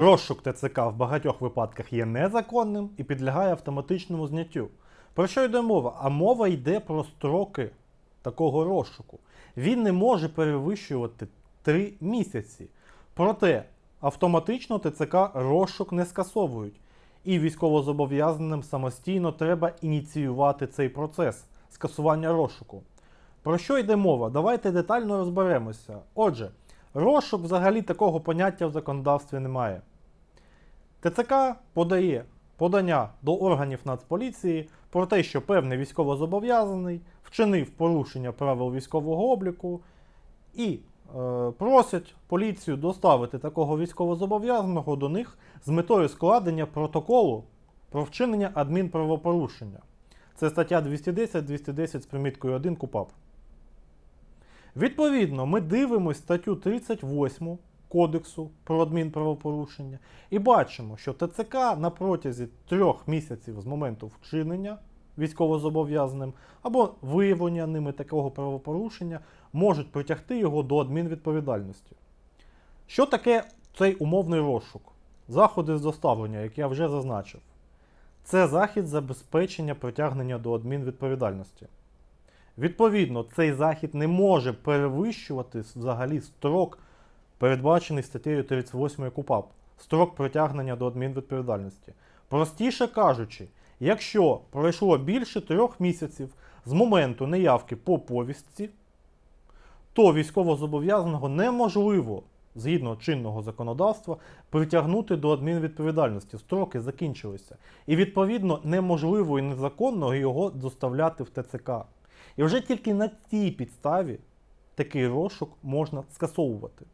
Розшук ТЦК в багатьох випадках є незаконним і підлягає автоматичному зняттю. Про що йде мова? А мова йде про строки такого розшуку. Він не може перевищувати 3 місяці. Проте автоматично ТЦК розшук не скасовують. І військовозобов'язаним самостійно треба ініціювати цей процес скасування розшуку. Про що йде мова? Давайте детально розберемося. Отже, розшук взагалі такого поняття в законодавстві немає. ТЦК подає подання до органів Нацполіції про те, що певний військовозобов'язаний вчинив порушення правил військового обліку і е, просять поліцію доставити такого військовозобов'язаного до них з метою складення протоколу про вчинення адмінправопорушення. Це стаття 210-210 з приміткою 1 КУПАП. Відповідно, ми дивимося статтю 38 Кодексу про адмінправопорушення і бачимо, що ТЦК на протязі трьох місяців з моменту вчинення військовозобов'язаним або виявлення ними такого правопорушення можуть притягти його до адмінвідповідальності. Що таке цей умовний розшук? Заходи з доставлення, як я вже зазначив. Це захід забезпечення притягнення до адмінвідповідальності. Відповідно, цей захід не може перевищувати взагалі строк, передбачений статтею 38 КУПАП, строк притягнення до адмінвідповідальності. Простіше кажучи, якщо пройшло більше трьох місяців з моменту неявки по повістці, то військовозобов'язаного неможливо, згідно чинного законодавства, притягнути до адмінвідповідальності. Строки закінчилися. І відповідно неможливо і незаконно його доставляти в ТЦК. І вже тільки на цій підставі такий розшук можна скасовувати.